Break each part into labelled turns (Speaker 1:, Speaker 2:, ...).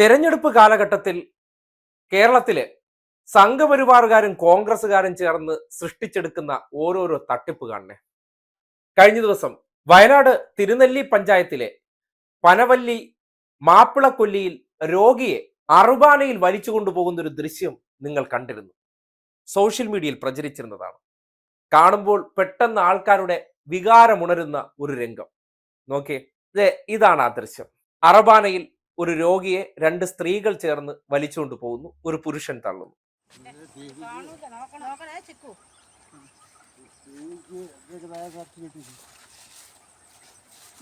Speaker 1: തെരഞ്ഞെടുപ്പ് കാലഘട്ടത്തിൽ കേരളത്തിലെ സംഘപരിവാറുകാരും കോൺഗ്രസ്സുകാരും ചേർന്ന് സൃഷ്ടിച്ചെടുക്കുന്ന ഓരോരോ തട്ടിപ്പ് കാണണേ. കഴിഞ്ഞ ദിവസം വയനാട് തിരുനെല്ലി പഞ്ചായത്തിലെ പനവല്ലി മാപ്പിളക്കൊല്ലിയിൽ രോഗിയെ അറുബാനയിൽ വലിച്ചു കൊണ്ടുപോകുന്ന ഒരു ദൃശ്യം നിങ്ങൾ കണ്ടിരുന്നു. സോഷ്യൽ മീഡിയയിൽ പ്രചരിച്ചിരുന്നതാണ്. കാണുമ്പോൾ പെട്ടെന്ന് ആൾക്കാരുടെ വികാരമുണരുന്ന ഒരു രംഗം. നോക്കിയേ ഇതാണ് ആ ദൃശ്യം. അറബാനയിൽ ഒരു രോഗിയെ രണ്ട് സ്ത്രീകൾ ചേർന്ന് വലിച്ചുകൊണ്ട് പോകുന്നു. ഒരു പുരുഷൻ തള്ളുന്നു.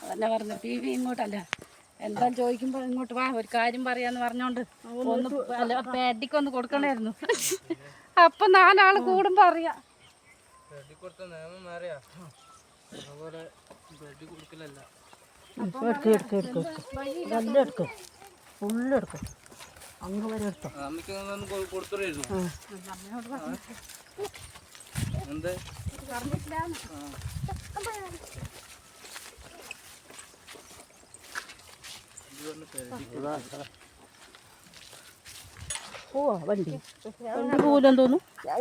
Speaker 2: അതന്നെ പറഞ്ഞു ടി വി ഇങ്ങോട്ടല്ല. എന്താ ചോദിക്കുമ്പോ ഇങ്ങോട്ട് വാ ഒരു കാര്യം പറയാന്ന് പറഞ്ഞോണ്ട്. ഒന്ന് അല്ല പേടിക്കൊന്ന് കൊടുക്കണായിരുന്നു. അപ്പൊ നാലാൾ കൂടുമ്പോ അറിയാം.
Speaker 3: കൊടുത്ത നിയമം മാറിയാ. അതുപോലെ കൊടുക്കലല്ല.
Speaker 4: എടുക്ക് എടുക്ക് എടുക്ക് എടുക്ക് എല്ലാം എടുക്ക്. ഫുള്ള് എടുക്ക്. അങ്ങ് വരെ എടുത്തോ. പോവാ വണ്ടി. വണ്ടി പോലെന്ന് തോന്നുന്നു. കൈ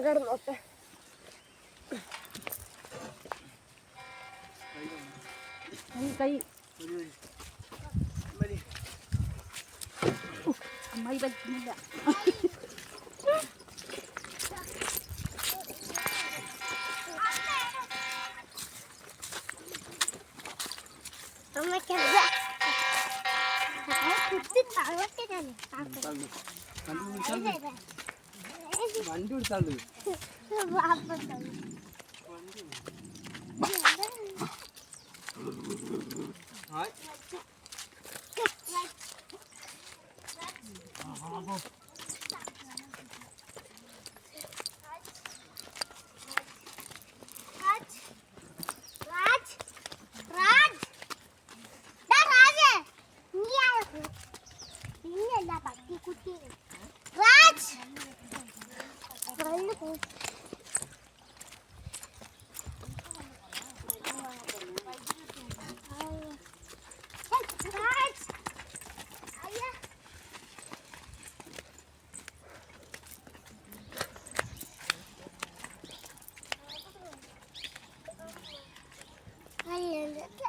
Speaker 4: കൈ.
Speaker 2: അമ്മായി പറ്റുന്നില്ല
Speaker 3: വണ്ടി. 哎
Speaker 5: 呀
Speaker 3: 呀呀呀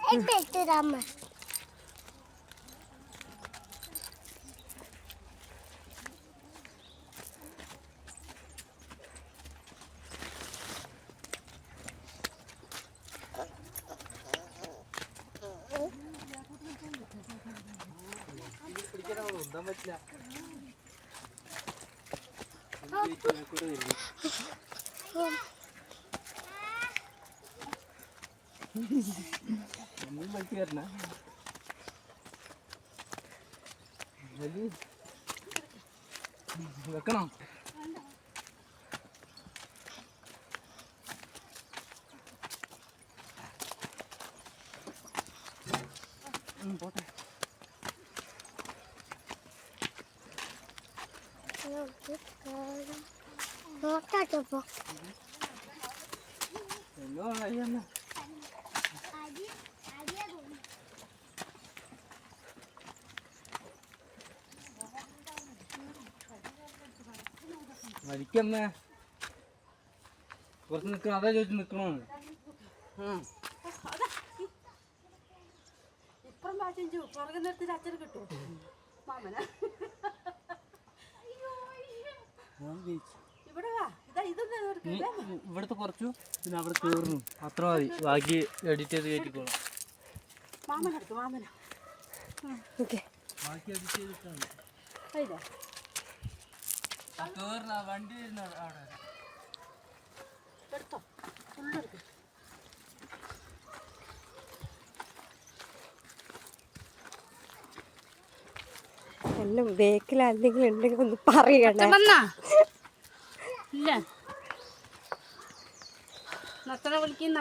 Speaker 3: Elbet drama. ഒന്നാൻ പറ്റില്ല കൂടെ ഒന്നും പറ്റി വരണ വെക്കണോ ഉം, പോട്ടെ
Speaker 5: നോക്കാട്ടപ്പോ
Speaker 3: എല്ലോ അയ്യമ്മ മരിക്കമ്മേ. കുറച്ച് നിക്കണം? അതാ ചോദിച്ചു
Speaker 2: പാച്ചു പുറകെ കിട്ടും മാമന.
Speaker 3: ഇവിടുത്തെ കുറച്ചു പിന്നെ അവിടെ കയറുന്നു. അത്ര മതി. ബാക്കി എഡിറ്റ് ചെയ്ത് കയറ്റിക്കോളാം
Speaker 2: മാമനെടുത്തു മാമന.
Speaker 3: ബാക്കി എഡിറ്റ് ചെയ്തിട്ടാണ്
Speaker 2: അതില്ലേ
Speaker 3: കയറില്ല വണ്ടി വരുന്ന അവിടെ
Speaker 2: എടുത്തോ. ഫുള്ളെടുക്കും
Speaker 6: എല്ലാം ബേക്കിൽ എന്തെങ്കിലും ഉണ്ടെങ്കിൽ ഒന്ന് പറയണേ.
Speaker 2: ഇല്ല. നത്തനെ വിളിക്കുന്ന?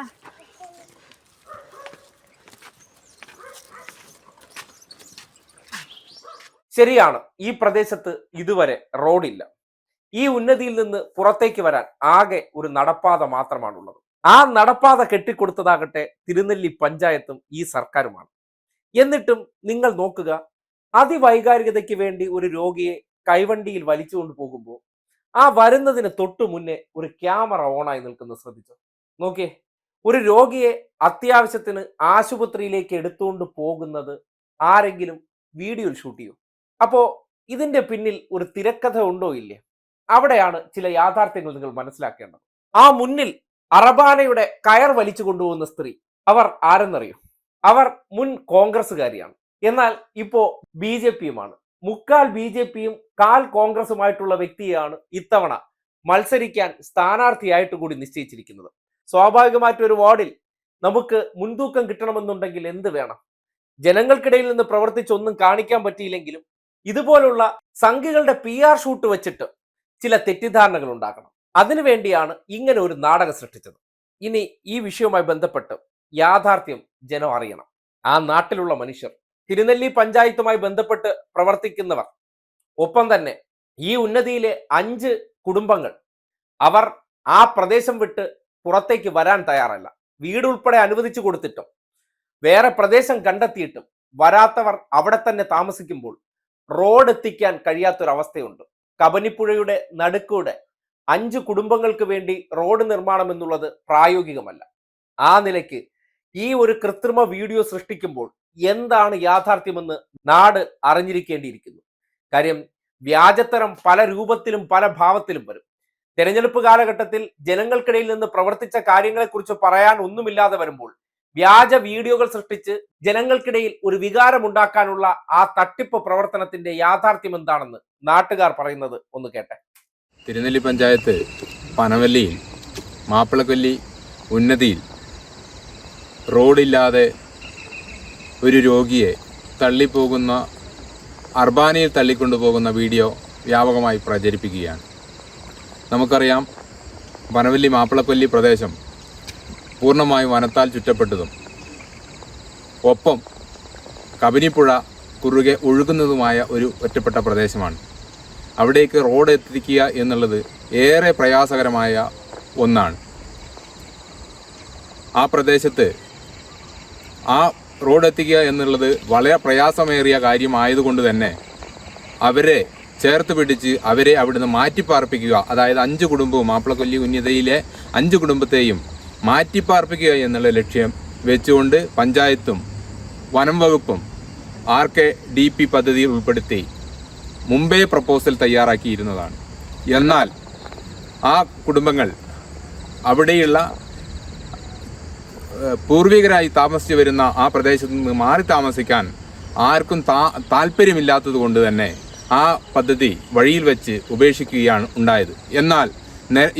Speaker 1: ശരിയാണ്. ഈ പ്രദേശത്ത് ഇതുവരെ റോഡില്ല. ഈ ഉന്നതിയിൽ നിന്ന് പുറത്തേക്ക് വരാൻ ആകെ ഒരു നടപ്പാത മാത്രമാണുള്ളത്. ആ നടപ്പാത കെട്ടിക്കൊടുത്തതാകട്ടെ തിരുനെല്ലി പഞ്ചായത്തും ഈ സർക്കാരുമാണ്. എന്നിട്ടും നിങ്ങൾ നോക്കുക അതിവൈകാരികതയ്ക്ക് വേണ്ടി ഒരു രോഗിയെ കൈവണ്ടിയിൽ വലിച്ചുകൊണ്ട് പോകുമ്പോൾ ആ വരുന്നതിന് തൊട്ടു മുന്നേ ഒരു ക്യാമറ ഓണായി നിൽക്കുന്നത് ശ്രദ്ധിച്ചു? നോക്കിയേ ഒരു രോഗിയെ അത്യാവശ്യത്തിന് ആശുപത്രിയിലേക്ക് എടുത്തുകൊണ്ട് പോകുന്നത് ആരെങ്കിലും വീഡിയോയിൽ ഷൂട്ട് ചെയ്യും. അപ്പോ ഇതിന്റെ പിന്നിൽ ഒരു തിരക്കഥ ഉണ്ടോ ഇല്ലേ? അവിടെയാണ് ചില യാഥാർത്ഥ്യങ്ങൾ നിങ്ങൾ മനസ്സിലാക്കേണ്ടത്. ആ മുന്നിൽ അറബാനയുടെ കയർ വലിച്ചു കൊണ്ടുപോകുന്ന സ്ത്രീ അവർ ആരെന്നറിയും? അവർ മുൻ കോൺഗ്രസ്സുകാരിയാണ്. എന്നാൽ ഇപ്പോ ബി ജെ പിയുമാണ്. മുക്കാൽ ബി ജെ പിയും കാൽ കോൺഗ്രസുമായിട്ടുള്ള വ്യക്തിയാണ് ഇത്തവണ മത്സരിക്കാൻ സ്ഥാനാർത്ഥിയായിട്ട് കൂടി നിശ്ചയിച്ചിരിക്കുന്നത്. സ്വാഭാവികമായിട്ടൊരു വാർഡിൽ നമുക്ക് മുൻതൂക്കം കിട്ടണമെന്നുണ്ടെങ്കിൽ എന്ത് വേണം? ജനങ്ങൾക്കിടയിൽ നിന്ന് പ്രവർത്തിച്ചൊന്നും കാണിക്കാൻ പറ്റിയില്ലെങ്കിലും ഇതുപോലുള്ള സംഖ്യകളുടെ പി ആർ ഷൂട്ട് വെച്ചിട്ട് ചില തെറ്റിദ്ധാരണകൾ ഉണ്ടാക്കണം. അതിനുവേണ്ടിയാണ് ഇങ്ങനെ ഒരു നാടകം സൃഷ്ടിച്ചത്. ഇനി ഈ വിഷയവുമായി ബന്ധപ്പെട്ട് യാഥാർത്ഥ്യം ജനം അറിയണം. ആ നാട്ടിലുള്ള മനുഷ്യർ തിരുനെല്ലി പഞ്ചായത്തുമായി ബന്ധപ്പെട്ട് പ്രവർത്തിക്കുന്നവർ ഒപ്പം തന്നെ ഈ ഉന്നതിയിലെ അഞ്ച് കുടുംബങ്ങൾ അവർ ആ പ്രദേശം വിട്ട് പുറത്തേക്ക് വരാൻ തയ്യാറല്ല. വീടുൾപ്പെടെ അനുവദിച്ചു കൊടുത്തിട്ടും വേറെ പ്രദേശം കണ്ടെത്തിയിട്ടും വരാത്തവർ അവിടെ തന്നെ താമസിക്കുമ്പോൾ റോഡ് എത്തിക്കാൻ കഴിയാത്തൊരവസ്ഥയുണ്ട്. കബനിപ്പുഴയുടെ നടുക്കൂടെ അഞ്ച് കുടുംബങ്ങൾക്ക് വേണ്ടി റോഡ് നിർമ്മാണം എന്നുള്ളത് പ്രായോഗികമല്ല. ആ നിലയ്ക്ക് ഈ ഒരു കൃത്രിമ വീഡിയോ സൃഷ്ടിക്കുമ്പോൾ എന്താണ് യാഥാർത്ഥ്യമെന്ന് നാട് അറിഞ്ഞിരിക്കേണ്ടിയിരിക്കുന്നു. കാര്യം വ്യാജത്തരം പല രൂപത്തിലും പല ഭാവത്തിലും വരും. തെരഞ്ഞെടുപ്പ് കാലഘട്ടത്തിൽ ജനങ്ങൾക്കിടയിൽ നിന്ന് പ്രവർത്തിച്ച കാര്യങ്ങളെക്കുറിച്ച് പറയാൻ ഒന്നുമില്ലാതെ വരുമ്പോൾ വ്യാജ വീഡിയോകൾ സൃഷ്ടിച്ച് ജനങ്ങൾക്കിടയിൽ ഒരു വികാരം ഉണ്ടാക്കാനുള്ള ആ തട്ടിപ്പ് പ്രവർത്തനത്തിന്റെ യാഥാർത്ഥ്യം എന്താണെന്ന് നാട്ടുകാർ പറയുന്നത് ഒന്ന് കേട്ടെ.
Speaker 7: തിരുനെല്ലി പഞ്ചായത്ത് പനവല്ലിയിൽ മാപ്പിളക്കൊല്ലി ഉന്നതിയിൽ റോഡില്ലാതെ ഒരു രോഗിയെ തള്ളിപ്പോകുന്ന അർബാനയിൽ തള്ളിക്കൊണ്ടുപോകുന്ന വീഡിയോ വ്യാപകമായി പ്രചരിപ്പിക്കുകയാണ്. നമുക്കറിയാം വനവല്ലി മാപ്പിളക്കൊല്ലി പ്രദേശം പൂർണമായും വനത്താൽ ചുറ്റപ്പെട്ടതും ഒപ്പം കബനിപ്പുഴ കുറുകെ ഒഴുകുന്നതുമായ ഒരു ഒറ്റപ്പെട്ട പ്രദേശമാണ്. അവിടേക്ക് റോഡ് എത്തിക്കുക എന്നുള്ളത് ഏറെ പ്രയാസകരമായ ഒന്നാണ്. ആ പ്രദേശത്ത് ആ റോഡ് എത്തിക്കുക എന്നുള്ളത് വളരെ പ്രയാസമേറിയ കാര്യമായതുകൊണ്ട് തന്നെ അവരെ ചേർത്ത് പിടിച്ച് അവരെ അവിടുന്ന് മാറ്റിപ്പാർപ്പിക്കുക അതായത് അഞ്ച് കുടുംബവും മാപ്പിളക്കൊല്ലി ഉന്നതയിലെ അഞ്ച് കുടുംബത്തെയും മാറ്റിപ്പാർപ്പിക്കുക എന്നുള്ള ലക്ഷ്യം വെച്ചുകൊണ്ട് പഞ്ചായത്തും വനം വകുപ്പും ആർ കെ ഡി പി പദ്ധതിയിൽ ഉൾപ്പെടുത്തി മുമ്പേ പ്രപ്പോസൽ തയ്യാറാക്കിയിരുന്നതാണ്. എന്നാൽ ആ കുടുംബങ്ങൾ അവിടെയുള്ള പൂർവികരായി താമസിച്ചു വരുന്ന ആ പ്രദേശത്ത് നിന്ന് മാറി താമസിക്കാൻ ആർക്കും താ താല്പര്യമില്ലാത്തത് കൊണ്ട് തന്നെ ആ പദ്ധതി വഴിയിൽ വെച്ച് ഉപേക്ഷിക്കുകയാണ് ഉണ്ടായത്. എന്നാൽ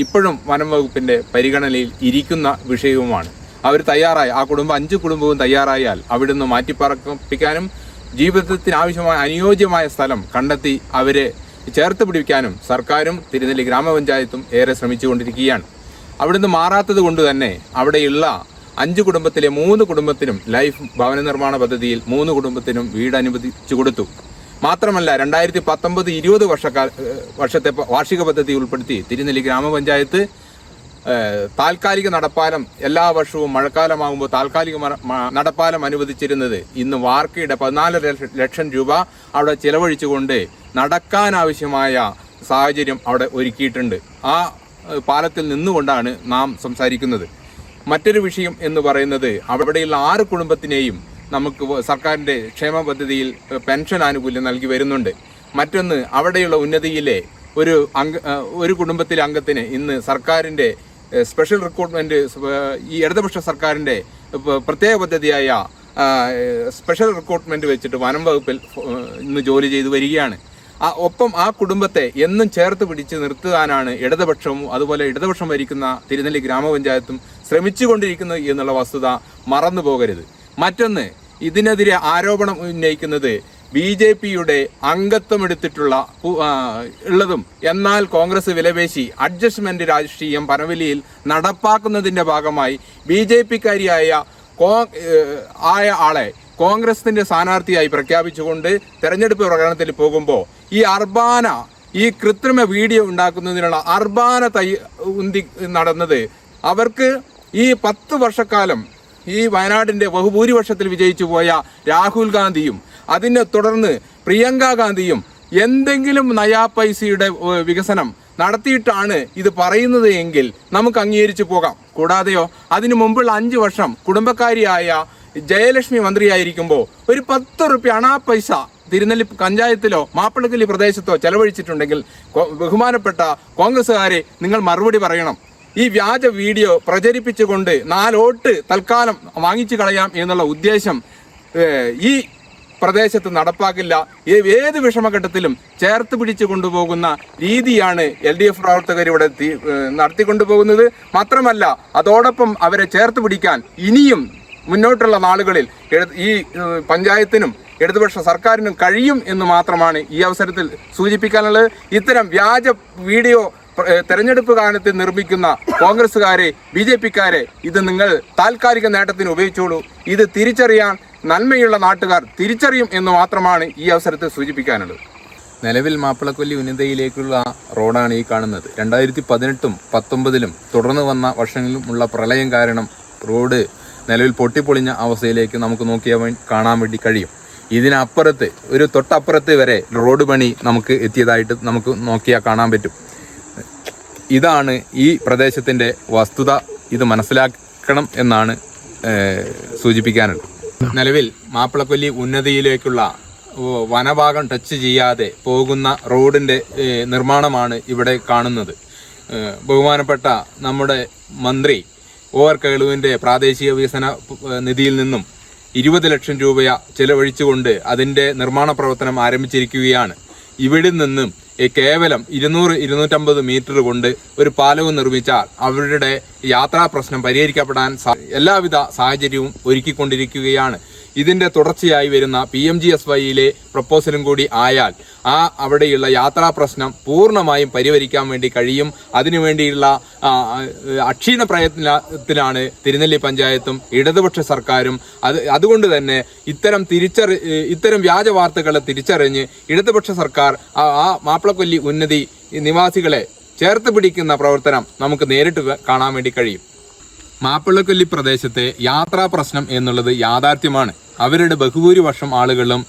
Speaker 7: ഇപ്പോഴും വനം വകുപ്പിന്റെ പരിഗണനയിൽ ഇരിക്കുന്ന വിഷയവുമാണ്. അവർ തയ്യാറായി. ആ കുടുംബം അഞ്ച് കുടുംബവും തയ്യാറായാൽ അവിടുന്ന് മാറ്റിപ്പറപ്പിക്കാനും ജീവിതത്തിന് ആവശ്യമായ അനുയോജ്യമായ സ്ഥലം കണ്ടെത്തി അവരെ ചേർത്ത് പിടിപ്പിക്കാനും സർക്കാരും തിരുനെല്ലി ഗ്രാമപഞ്ചായത്തും ഏറെ ശ്രമിച്ചുകൊണ്ടിരിക്കുകയാണ്. അവിടുന്ന് മാറാത്തത് കൊണ്ട് തന്നെ അവിടെയുള്ള അഞ്ച് കുടുംബത്തിലെ മൂന്ന് കുടുംബത്തിനും ലൈഫ് ഭവന നിർമ്മാണ പദ്ധതിയിൽ മൂന്ന് കുടുംബത്തിനും വീട് അനുവദിച്ചു കൊടുത്തു. മാത്രമല്ല രണ്ടായിരത്തി പത്തൊമ്പത് ഇരുപത് വർഷക്കാല വർഷത്തെ വാർഷിക പദ്ധതി ഉൾപ്പെടുത്തി തിരുനെല്ലി ഗ്രാമപഞ്ചായത്ത് താൽക്കാലിക നടപ്പാലം എല്ലാ വർഷവും മഴക്കാലമാകുമ്പോൾ താൽക്കാലിക നടപ്പാലം അനുവദിച്ചിരുന്നത് ഇന്ന് വാർക്കയുടെ പതിനാല് ലക്ഷം രൂപ അവിടെ ചിലവഴിച്ചുകൊണ്ട് നടക്കാനാവശ്യമായ സാഹചര്യം അവിടെ ഒരുക്കിയിട്ടുണ്ട്. ആ പാലത്തിൽ നിന്നുകൊണ്ടാണ് നാം സംസാരിക്കുന്നത്. മറ്റൊരു വിഷയം എന്ന് പറയുന്നത് അവിടെയുള്ള ആറ് കുടുംബത്തിനെയും നമുക്ക് സർക്കാരിന്റെ ക്ഷേമ പദ്ധതിയിൽ പെൻഷൻ ആനുകൂല്യം നൽകി വരുന്നുണ്ട്. മറ്റൊന്ന് അവിടെയുള്ള ഉന്നതിയിലെ ഒരു അംഗ ഒരു കുടുംബത്തിലെ അംഗത്തിന് ഇന്ന് സർക്കാരിന്റെ സ്പെഷ്യൽ റിക്രൂട്ട്മെന്റ് ഈ ഇടതുപക്ഷ സർക്കാരിന്റെ പ്രത്യേക പദ്ധതിയായ സ്പെഷ്യൽ റിക്രൂട്ട്മെന്റ് വെച്ചിട്ട് വനം വകുപ്പിൽ ഇന്ന് ജോലി ചെയ്തു വരികയാണ്. ആ ഒപ്പം ആ കുടുംബത്തെ എന്നും ചേർത്ത് പിടിച്ച് നിർത്തുവാനാണ് ഇടതുപക്ഷവും അതുപോലെ ഇടതുപക്ഷം ഭരിക്കുന്ന തിരുനെല്ലി ഗ്രാമപഞ്ചായത്തും ശ്രമിച്ചുകൊണ്ടിരിക്കുന്നത് എന്നുള്ള വസ്തുത മറന്നു പോകരുത് മറ്റൊന്ന് ഇതിനെതിരെ ആരോപണം ഉന്നയിക്കുന്നത് ബി ജെ പിയുടെ അംഗത്വം എടുത്തിട്ടുള്ള ഉള്ളതും എന്നാൽ കോൺഗ്രസ് വിലപേശി അഡ്ജസ്റ്റ്മെന്റ് രാഷ്ട്രീയം പനവലിയിൽ നടപ്പാക്കുന്നതിന്റെ ഭാഗമായി ബി ജെ പിക്കാരിയായ കോ ആയ ആളെ കോൺഗ്രസിന്റെ സ്ഥാനാർത്ഥിയായി പ്രഖ്യാപിച്ചുകൊണ്ട് തെരഞ്ഞെടുപ്പ് പ്രകടനത്തിൽ പോകുമ്പോൾ ഈ അർബാന ഈ കൃത്രിമ വീഡിയോ ഉണ്ടാക്കുന്നതിനുള്ള അർബാന തൈ ഉന്തി നടന്നത് അവർക്ക് ഈ പത്ത് വർഷക്കാലം ഈ വയനാടിന്റെ ബഹുഭൂരിപക്ഷത്തിൽ വിജയിച്ചു പോയ രാഹുൽ ഗാന്ധിയും അതിനെ തുടർന്ന് പ്രിയങ്ക ഗാന്ധിയും എന്തെങ്കിലും നയാ പൈസയുടെ വികസനം നടത്തിയിട്ടാണ് ഇത് പറയുന്നത് എങ്കിൽ നമുക്ക് അംഗീകരിച്ചു പോകാം. കൂടാതെയോ അതിനു മുമ്പുള്ള അഞ്ച് വർഷം കുടുംബക്കാരിയായ ജയലക്ഷ്മി മന്ത്രിയായിരിക്കുമ്പോൾ ഒരു പത്ത് റുപ്യ അണാ പൈസ തിരുനെല്ലി പഞ്ചായത്തിലോ മാപ്പിളക്കല്ലി പ്രദേശത്തോ ചെലവഴിച്ചിട്ടുണ്ടെങ്കിൽ ബഹുമാനപ്പെട്ട കോൺഗ്രസ്സുകാരെ നിങ്ങൾ മറുപടി പറയണം. ഈ വ്യാജ വീഡിയോ പ്രചരിപ്പിച്ചുകൊണ്ട് നാലോട്ട് തൽക്കാലം വാങ്ങിച്ചു കളയാം എന്നുള്ള ഉദ്ദേശം ഈ പ്രദേശത്ത് നടപ്പാക്കില്ല. ഏത് വിഷമഘട്ടത്തിലും ചേർത്ത് പിടിച്ചു കൊണ്ടുപോകുന്ന രീതിയാണ് എൽ ഡി എഫ് പ്രവർത്തകർ ഇവിടെ നടത്തിക്കൊണ്ടുപോകുന്നത്. മാത്രമല്ല അതോടൊപ്പം അവരെ ചേർത്ത് പിടിക്കാൻ ഇനിയും മുന്നോട്ടുള്ള നാളുകളിൽ ഈ പഞ്ചായത്തിനും ഇടതുപക്ഷ സർക്കാരിനും കഴിയും എന്ന് മാത്രമാണ് ഈ അവസരത്തിൽ സൂചിപ്പിക്കാനുള്ളത്. ഇത്തരം വ്യാജ വീഡിയോ തെരഞ്ഞെടുപ്പ് കാലത്ത് നിർമ്മിക്കുന്ന കോൺഗ്രസ്സുകാരെ ബി ജെ പിക്കാരെ ഇത് നിങ്ങൾ താൽക്കാലിക നേട്ടത്തിന് ഉപയോഗിച്ചോളൂ. ഇത് തിരിച്ചറിയാൻ നന്മയുള്ള നാട്ടുകാർ തിരിച്ചറിയും എന്ന് മാത്രമാണ് ഈ അവസരത്തെ സൂചിപ്പിക്കാനുള്ളത്. നിലവിൽ മാപ്പിളക്കൊല്ലി ഉന്നതയിലേക്കുള്ള റോഡാണ് ഈ കാണുന്നത്. രണ്ടായിരത്തി പതിനെട്ടും പത്തൊമ്പതിലും തുടർന്ന് വന്ന വർഷങ്ങളിലുമുള്ള പ്രളയം കാരണം റോഡ് നിലവിൽ പൊട്ടിപ്പൊളിഞ്ഞ അവസ്ഥയിലേക്ക് നമുക്ക് നോക്കിയാൽ കാണാൻ വേണ്ടി കഴിയും. ഇതിനപ്പുറത്ത് ഒരു തൊട്ടപ്പുറത്ത് വരെ റോഡ് പണി നമുക്ക് എത്തിയതായിട്ട് നമുക്ക് നോക്കിയാൽ കാണാൻ പറ്റും. ഇതാണ് ഈ പ്രദേശത്തിന്റെ വസ്തുത. ഇത് മനസ്സിലാക്കണം എന്നാണ് സൂചിപ്പിക്കാനുള്ളത്. നിലവിൽ മാപ്പിളക്കൊല്ലി ഉന്നതിയിലേക്കുള്ള വനഭാഗം ടച്ച് ചെയ്യാതെ പോകുന്ന റോഡിന്റെ നിർമ്മാണമാണ് ഇവിടെ കാണുന്നത്. ബഹുമാനപ്പെട്ട നമ്മുടെ മന്ത്രി ഒ ആർ കേളുവിന്റെ പ്രാദേശിക വികസന നിധിയിൽ നിന്നും ഇരുപത് ലക്ഷം രൂപ ചെലവഴിച്ചുകൊണ്ട് അതിന്റെ നിർമ്മാണ പ്രവർത്തനം ആരംഭിച്ചിരിക്കുകയാണ്. ഇവിടെ നിന്നും കേവലം ഇരുന്നൂറ് ഇരുന്നൂറ്റമ്പത് മീറ്റർ കൊണ്ട് ഒരു പാലവും നിർമ്മിച്ചാൽ അവരുടെ യാത്രാ പ്രശ്നം പരിഹരിക്കപ്പെടാൻ എല്ലാവിധ സാഹചര്യവും ഒരുക്കിക്കൊണ്ടിരിക്കുകയാണ്. ഇതിന്റെ തുടർച്ചയായി വരുന്ന പി എം ജി എസ് വൈയിലെ പ്രപ്പോസലും കൂടി ആയാൽ ആ അവിടെയുള്ള യാത്രാ പ്രശ്നം പൂർണമായും പരിഹരിക്കാൻ വേണ്ടി കഴിയും. അതിനുവേണ്ടിയുള്ള അക്ഷീണ പ്രയത്നത്തിലാണ് തിരുനെല്ലി പഞ്ചായത്തും ഇടതുപക്ഷ സർക്കാരും അത് അതുകൊണ്ട് തന്നെ ഇത്തരം തിരിച്ചറി ഇത്തരം വ്യാജ വാർത്തകളെ തിരിച്ചറിഞ്ഞ് ഇടതുപക്ഷ സർക്കാർ ആ മാപ്പിളക്കൊല്ലി ഉന്നതി നിവാസികളെ ചേർത്ത് പിടിക്കുന്ന പ്രവർത്തനം നമുക്ക് നേരിട്ട് കാണാൻ വേണ്ടി കഴിയും. മാപ്പിളക്കൊല്ലി പ്രദേശത്തെ യാത്രാ പ്രശ്നം എന്നുള്ളത് യാഥാർത്ഥ്യമാണ്. അവരുടെ ബഹുഭൂരിപക്ഷം ആളുകളും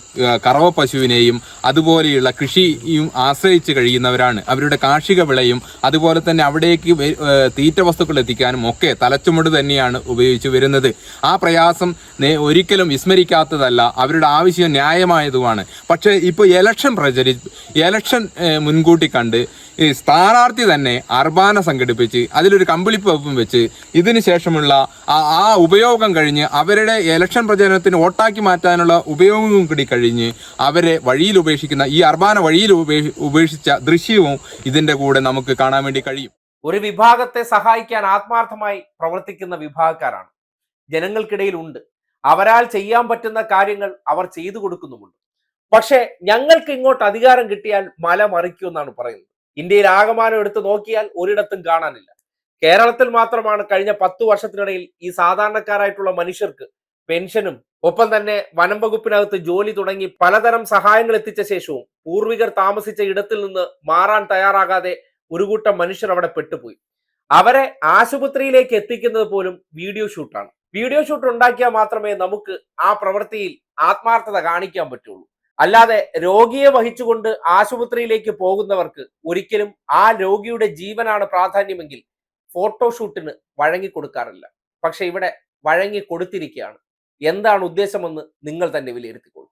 Speaker 7: കറവ പശുവിനെയും അതുപോലെയുള്ള കൃഷിയും ആശ്രയിച്ച് കഴിയുന്നവരാണ്. അവരുടെ കാർഷിക വിളയും അതുപോലെ തന്നെ അവിടേക്ക് തീറ്റ വസ്തുക്കൾ എത്തിക്കാനും ഒക്കെ തലച്ചുമട് തന്നെയാണ് ഉപയോഗിച്ചു വരുന്നത്. ആ പ്രയാസം ഒരിക്കലും വിസ്മരിക്കാത്തതല്ല അവരുടെ ആവശ്യം ന്യായമായതുമാണ്. പക്ഷേ ഇപ്പോൾ എലക്ഷൻ പ്രചരി എലക്ഷൻ മുൻകൂട്ടി കണ്ട് ഈ സ്ഥാനാർത്ഥി തന്നെ അർബാന സംഘടിപ്പിച്ച് അതിലൊരു കമ്പിളിപ്പ് വെച്ച് ഇതിനു ശേഷമുള്ള ആ ഉപയോഗം കഴിഞ്ഞ് അവരുടെ എലക്ഷൻ പ്രചരണത്തിന് വോട്ടാക്കി മാറ്റാനുള്ള ഉപയോഗവും കൂടി കഴിഞ്ഞ് അവരെ വഴിയിൽ ഉപേക്ഷിക്കുന്ന ഈ അർബാന വഴിയിൽ ഉപേക്ഷിച്ച ദൃശ്യവും ഇതിന്റെ കൂടെ നമുക്ക് കാണാൻ വേണ്ടി കഴിയും.
Speaker 1: ഒരു വിഭാഗത്തെ സഹായിക്കാൻ ആത്മാർത്ഥമായി പ്രവർത്തിക്കുന്ന വിഭാഗക്കാരാണ്. ജനങ്ങൾക്കിടയിൽ ഉണ്ട്. അവരാൽ ചെയ്യാൻ പറ്റുന്ന കാര്യങ്ങൾ അവർ ചെയ്തു കൊടുക്കുന്നുമുണ്ട്. പക്ഷേ ഞങ്ങൾക്ക് ഇങ്ങോട്ട് അധികാരം കിട്ടിയാൽ മല മറിക്കുമെന്നാണ് പറയുന്നത്. ഇന്ത്യയിൽ ആകമാനം എടുത്ത് നോക്കിയാൽ ഒരിടത്തും കാണാനില്ല. കേരളത്തിൽ മാത്രമാണ് കഴിഞ്ഞ പത്തു വർഷത്തിനിടയിൽ ഈ സാധാരണക്കാരായിട്ടുള്ള മനുഷ്യർക്ക് പെൻഷനും ഒപ്പം തന്നെ വനം വകുപ്പിനകത്ത് ജോലി തുടങ്ങി പലതരം സഹായങ്ങൾ എത്തിച്ച ശേഷവും പൂർവികർ താമസിച്ച ഇടത്തിൽ നിന്ന് മാറാൻ തയ്യാറാകാതെ ഒരു കൂട്ടം മനുഷ്യർ അവിടെ പെട്ടുപോയി. അവരെ ആശുപത്രിയിലേക്ക് എത്തിക്കുന്നത് പോലും വീഡിയോ ഷൂട്ടാണ്. വീഡിയോ ഷൂട്ട് ഉണ്ടാക്കിയാൽ മാത്രമേ നമുക്ക് ആ പ്രവൃത്തിയിൽ ആത്മാർത്ഥത കാണിക്കാൻ പറ്റുള്ളൂ. അല്ലാതെ രോഗിയെ വഹിച്ചുകൊണ്ട് ആശുപത്രിയിലേക്ക് പോകുന്നവർക്ക് ഒരിക്കലും ആ രോഗിയുടെ ജീവനാണ് പ്രാധാന്യമെങ്കിൽ ഫോട്ടോഷൂട്ടിന് വഴങ്ങി കൊടുക്കാറില്ല. പക്ഷെ ഇവിടെ വഴങ്ങി കൊടുത്തിരിക്കുകയാണ്. എന്താണ് ഉദ്ദേശമെന്ന് നിങ്ങൾ തന്നെ വിലയിരുത്തിക്കൊള്ളൂ